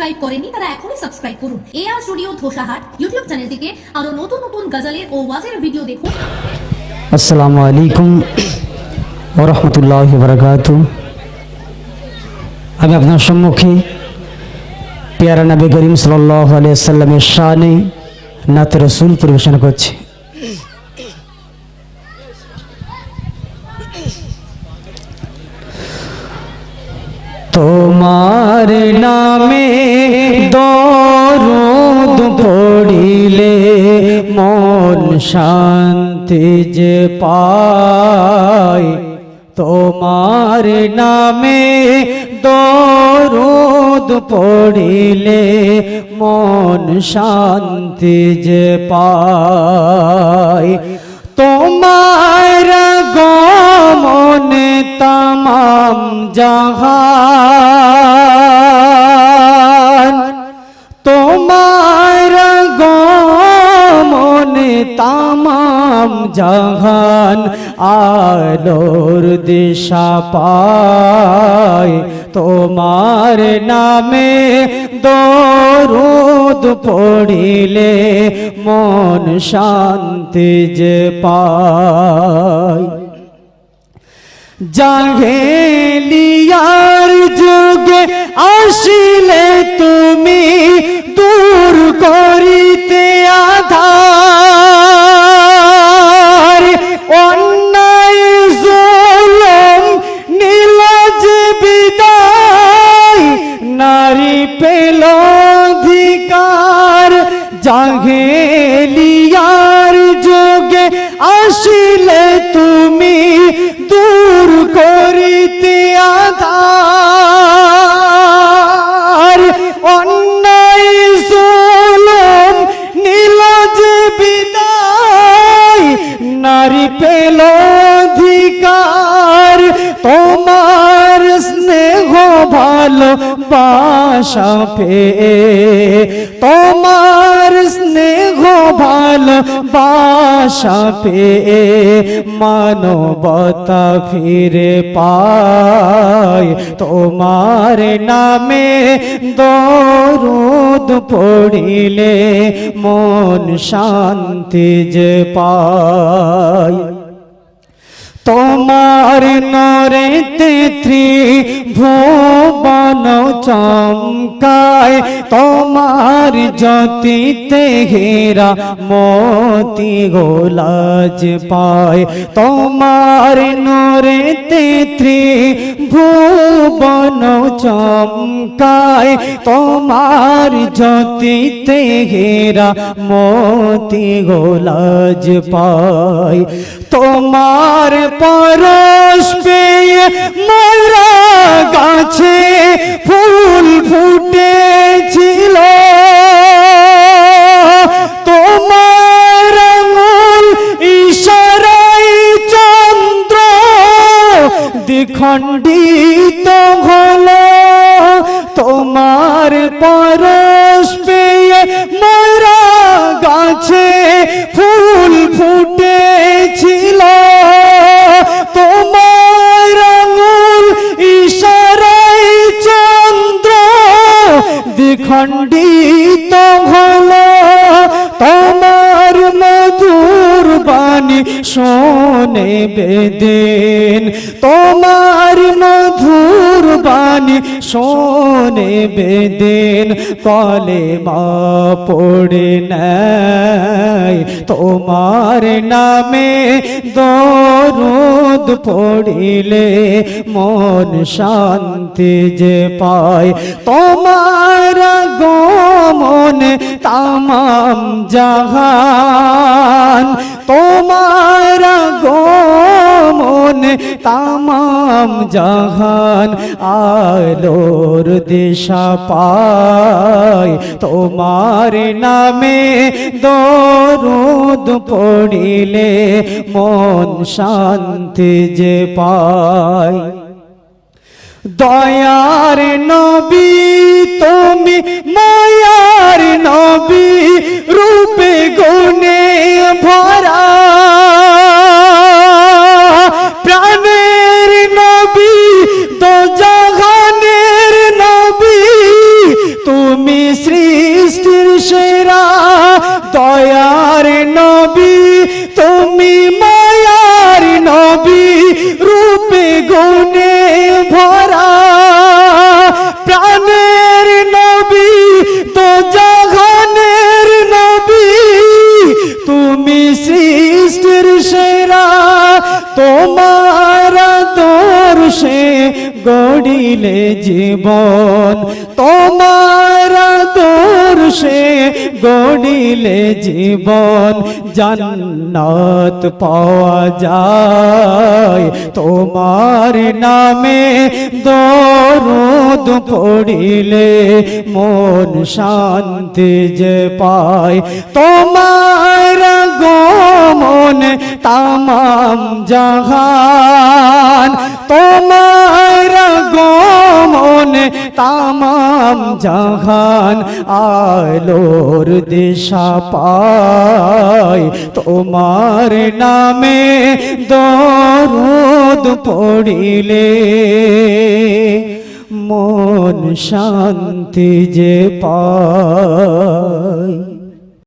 Subscribe করেনি, তারা এখনই সাবস্ক্রাইব করুন। এ আর স্টুডিও ধোসাহাট ইউটিউব চ্যানেলটিকে আরও নতুন নতুন গজলের ও ওয়াজের ভিডিও দেখুন। আসসালামু আলাইকুম ওরহমতুল্লাহ বরকাত আমি আপনার সম্মুখে পেয়ারা নবী করিম সাল্লাহ আলিয়াল্লামের শানে নাত রসুল পরিবেশন করছি। তোমার নামে দরুদ পড়িলে মন শান্তি যে পায়। তোমার নামে দরুদ পড়িলে মন শান্তি যে পায়। তোমার গমনে তামাম জাহান জাহান আলোর দিশা পায়। তোমার নামে দরুদ পড়িলে মন শান্তি যে পায়। জাহেলিয়ার যুগে আসিলে তুমি দূর করিতে অধিকার জাহেলিয়ার যুগে আসিলে তুমি দূর করিতে আধার। অন্যায়, জুলুম, নীলজ বিদায়, নারী পেল অধিকার, তোমার স্নেহ ভালো বাসা পেয়ে তোমার স্নেহ ভালো বাসা পেয়ে মানবতা ফিরে পায়। তোমার নামে দরুদ পড়িলে মন শান্তি যে পায়। তোমার নরে তেত্রি ভুবন চমকায়, তোমার জ্যোতিতে হেরা মতি গোলাজ পায়, তোমার নরে তেত্রি ভুবন চমকায়, তোমার জ্যোতিতে হেরা মতি গোলাজ পায়, তোমার পরশ পেয়ে মোরা গাছে ফুল ফুটেছিল। তোমার আঙুল ইশারাই চন্দ্র দ্বিখণ্ডিত হলো। তোমার পরশ দ্বিখণ্ডিত হলো তোমার মধুর বাণী শোনে বেদিন। তোমার মধুর বাণী শোনে বেদিন। কলে মা পড়ে নাই, তোমার নামে দরুদ পড়িলে মন শান্তি যে পায়। তোমার গমন তামাম জাহান তোমার তামাম জাহান আলোর দিশা পায়। তোমার নামে দরুদ পড়িলে মন শান্তি যে পায়। দয়ার নবী তুমি সৃষ্টির সেরা, তোমার দর্শে গড়িলে জীবন। তোমার দর্শে গড়িলে জীবন, জান্নাত পাওয়া যায়। তোমার নামে দরদ পড়িলে মন শান্তি যে পায়। তোমার গমন তামাম জাহান তোমার গমন তামাম জাহান আলোর দিশা পায় তোমার নামে দরদ পড়িলে মন শান্তি যে পায়